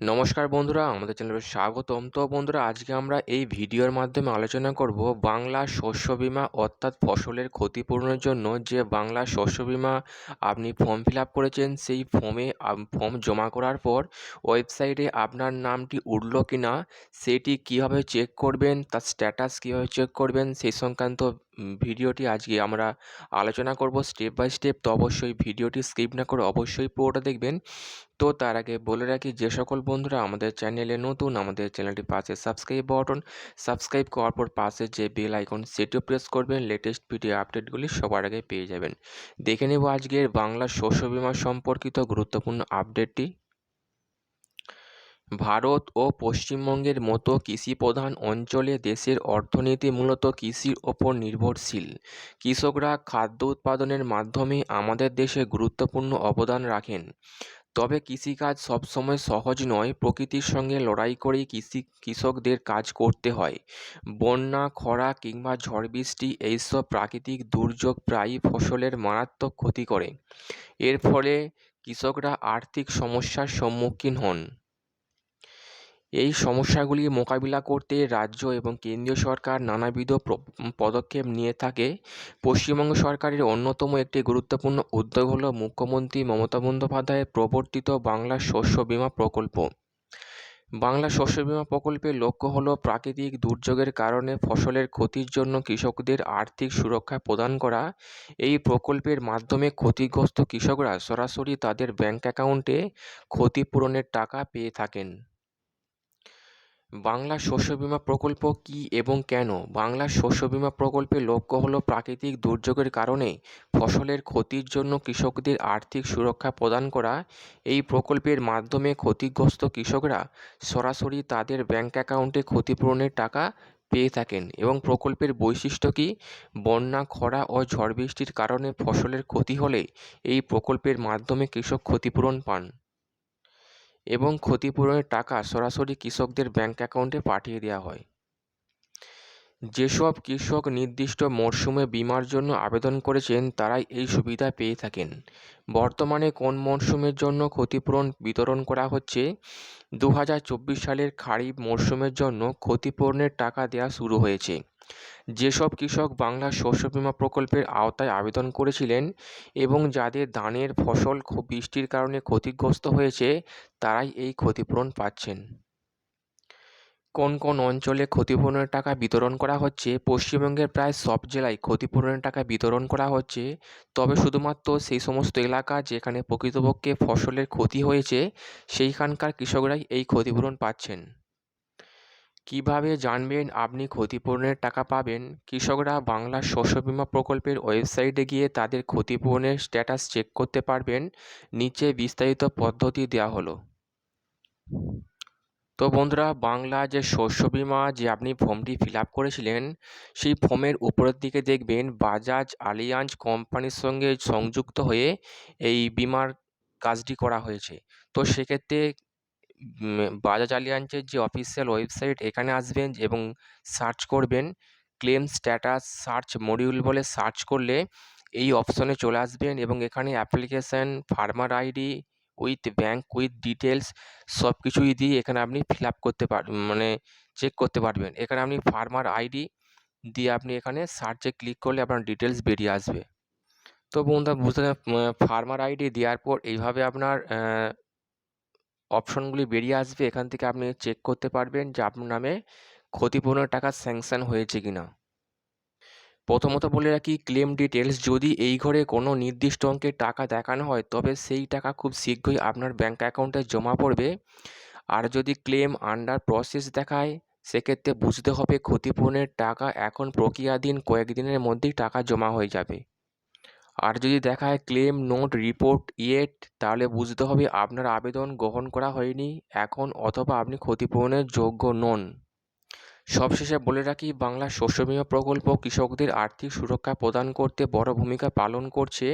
নমস্কার বন্ধুরা, আমাদের চ্যানেলে স্বাগতম। তো বন্ধুরা, আজকে আমরা এই ভিডিওর মাধ্যমে আলোচনা করব বাংলা শস্য বিমা অর্থাৎ ফসলের ক্ষতিপূরণের জন্য যে বাংলা শস্য বিমা আপনি ফর্ম ফিল আপ করেছেন, সেই ফর্মে ফর্ম জমা করার পর ওয়েবসাইটে আপনার নামটি উঠল কি না সেটি কীভাবে চেক করবেন, তার স্ট্যাটাস কীভাবে চেক করবেন, সেই সংক্রান্ত ভিডিওটি আজকে আমরা আলোচনা করব স্টেপ বাই স্টেপ তো অবশ্যই ভিডিওটি স্কিপ না করে অবশ্যই পুরোটা দেখবেন। তো তার আগে বলে রাখি, যে সকল বন্ধুরা আমাদের চ্যানেলে নতুন, আমাদের চ্যানেলটি পাশে সাবস্ক্রাইব বাটন সাবস্ক্রাইব করার পর পাশে যে বেল আইকন সেটিও প্রেস করবেন লেটেস্ট ভিডিও আপডেটগুলি সবার আগে পেয়ে যাবেন। দেখে নেব আজকের বাংলা শস্য বিমা সম্পর্কিত গুরুত্বপূর্ণ আপডেটটি ভারত ও পশ্চিমবঙ্গের মতো কৃষিপ্রধান অঞ্চলে দেশের অর্থনীতি মূলত কৃষির ওপর নির্ভরশীল। কৃষকরা খাদ্য উৎপাদনের মাধ্যমে আমাদের দেশে গুরুত্বপূর্ণ অবদান রাখেন। তবে কৃষিকাজ সবসময় সহজ নয়, প্রকৃতির সঙ্গে লড়াই করেই কৃষি, কৃষকদের কাজ করতে হয়। বন্যা, খরা কিংবা ঝড় বৃষ্টি এইসব প্রাকৃতিক দুর্যোগ প্রায়ই ফসলের মারাত্মক ক্ষতি করে। এর ফলে কৃষকরা আর্থিক সমস্যার সম্মুখীন হন। এই সমস্যাগুলি মোকাবিলা করতে রাজ্য এবং কেন্দ্রীয় সরকার নানাবিধ পদক্ষেপ নিয়ে থাকে। পশ্চিমবঙ্গ সরকারের অন্যতম একটি গুরুত্বপূর্ণ উদ্যোগ হল মুখ্যমন্ত্রী মমতা বন্দ্যোপাধ্যায়ের প্রবর্তিত বাংলা শস্য বিমা প্রকল্প। বাংলা শস্য বিমা প্রকল্পের লক্ষ্য হল প্রাকৃতিক দুর্যোগের কারণে ফসলের ক্ষতির জন্য কৃষকদের আর্থিক সুরক্ষা প্রদান করা। এই প্রকল্পের মাধ্যমে ক্ষতিগ্রস্ত কৃষকরা সরাসরি তাদের ব্যাংক অ্যাকাউন্টে ক্ষতিপূরণের টাকা পেয়ে থাকেন। বাংলা শস্য বিমা প্রকল্প কী এবং কেন? বাংলা শস্য বিমা প্রকল্পের লক্ষ্য হল প্রাকৃতিক দুর্যোগের কারণে ফসলের ক্ষতির জন্য কৃষকদের আর্থিক সুরক্ষা প্রদান করা। এই প্রকল্পের মাধ্যমে ক্ষতিগ্রস্ত কৃষকরা সরাসরি তাদের ব্যাংক অ্যাকাউন্টে ক্ষতিপূরণের টাকা পেয়ে থাকেন এবং প্রকল্পের বৈশিষ্ট্য কী? বন্যা, খরা ও ঝড় বৃষ্টির কারণে ফসলের ক্ষতি হলে এই প্রকল্পের মাধ্যমে কৃষক ক্ষতিপূরণ পান। এবং ক্ষতিপূরণের টাকা সরাসরি কৃষকদের ব্যাঙ্ক অ্যাকাউন্টে পাঠিয়ে দেওয়া হয়। যেসব কৃষক নির্দিষ্ট মরশুমে বিমার জন্য আবেদন করেছেন, তারাই এই সুবিধা পেয়ে থাকেন। বর্তমানে কোন মরশুমের জন্য ক্ষতিপূরণ বিতরণ করা হচ্ছে? দু হাজার চব্বিশ সালের খারিফ মরশুমের জন্য ক্ষতিপূরণের টাকা দেওয়া শুরু হয়েছে। যেসব কৃষক বাংলা শস্য বিমা প্রকল্পের আওতায় আবেদন করেছিলেন এবং যাদের ধানের ফসল বৃষ্টির কারণে ক্ষতিগ্রস্ত হয়েছে, তারাই এই ক্ষতিপূরণ পাচ্ছেন। কোন কোন অঞ্চলে ক্ষতিপূরণের টাকা বিতরণ করা হচ্ছে? পশ্চিমবঙ্গের প্রায় সব জেলায় ক্ষতিপূরণের টাকা বিতরণ করা হচ্ছে। তবে শুধুমাত্র সেই সমস্ত এলাকা যেখানে প্রকৃতপক্ষে ফসলের ক্ষতি হয়েছে, সেইখানকার কৃষকরাই এই ক্ষতিপূরণ পাচ্ছেন। কীভাবে জানবেন আপনি ক্ষতিপূরণের টাকা পাবেন? কৃষকরা বাংলা শস্য বিমা প্রকল্পের ওয়েবসাইটে গিয়ে তাদের ক্ষতিপূরণের স্ট্যাটাস চেক করতে পারবেন। নিচে বিস্তারিত পদ্ধতি দেওয়া হলো। তো বন্ধুরা, বাংলা যে শস্য বিমা যে আপনি ফর্মটি ফিল আপ করেছিলেন, সেই ফর্মের উপরের দিকে দেখবেন বাজাজ আলিয়াঞ্জ কোম্পানির সঙ্গে সংযুক্ত হয়ে এই বিমার কাজটি করা হয়েছে। তো সেক্ষেত্রে বাজাজ আলিয়াঞ্জের যে অফিসিয়াল ওয়েবসাইট এখানে আসবেন এবং সার্চ করবেন, ক্লেম স্ট্যাটাস সার্চ মডিউল বলে সার্চ করলে এই অপশনে চলে আসবেন এবং এখানে application, farmer ID with bank with details সব কিছুই দিয়ে এখানে আপনি ফিল আপ করতে পার মানে চেক করতে পারবেন। এখানে আপনি ফার্মার আইডি দিয়ে আপনি এখানে সার্চে ক্লিক করলে আপনার ডিটেলস বেরিয়ে আসবে। তো বন্ধুরা, বুঝতে ফার্মার আইডি দেওয়ার পর এইভাবে আপনার অপশনগুলি বেরিয়ে আসবে। এখান থেকে আপনি চেক করতে পারবেন যে আপনার নামে ক্ষতিপূরণের টাকা স্যাংশন হয়েছে কি না প্রথমত বলে রাখি ক্লেম ডিটেলস যদি এই ঘরে কোনো নির্দিষ্ট অঙ্কের টাকা দেখানো হয়, তবে সেই টাকা খুব শীঘ্রই আপনার ব্যাঙ্ক অ্যাকাউন্টে জমা পড়বে। আর যদি ক্লেম আন্ডার প্রসেস দেখায়, সেক্ষেত্রে বুঝতে হবে ক্ষতিপূরণের টাকা এখন প্রক্রিয়াধীন কয়েকদিনের মধ্যেই টাকা জমা হয়ে যাবে। আর যদি দেখায় ক্লেম নোট রিপোর্ট ইয়েট তাহলে বুঝতে হবে আপনার আবেদন গ্রহণ করা হয়নি, এখন অথবা আপনি ক্ষতিপূরণের যোগ্য নন। সবশেষে বলে রাখি বাংলা শস্য বিমা প্রকল্প কৃষকদের আর্থিক সুরক্ষা প্রদান করতে বড় ভূমিকা পালন করছে।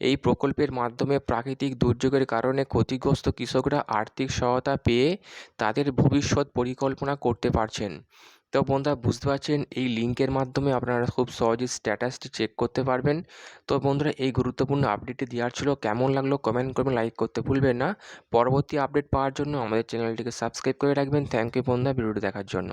এই প্রকল্পের মাধ্যমে প্রাকৃতিক দুর্যোগের কারণে ক্ষতিগ্রস্ত কৃষকরা আর্থিক সহায়তা পেয়ে তাদের ভবিষ্যৎ পরিকল্পনা করতে পারছেন। তো বন্ধুরা, বুঝতে পারছেন, এই লিঙ্কের মাধ্যমে আপনারা খুব সহজেই স্ট্যাটাসটি চেক করতে পারবেন। তো বন্ধুরা, এই গুরুত্বপূর্ণ আপডেটটি দেওয়ার ছিল। কেমন লাগল কমেন্ট করবেন লাইক করতে ভুলবেন না। পরবর্তী আপডেট পাওয়ার জন্য আমাদের চ্যানেলটিকে সাবস্ক্রাইব করে রাখবেন। থ্যাংক ইউ বন্ধুরা, ভিডিওটি দেখার জন্য।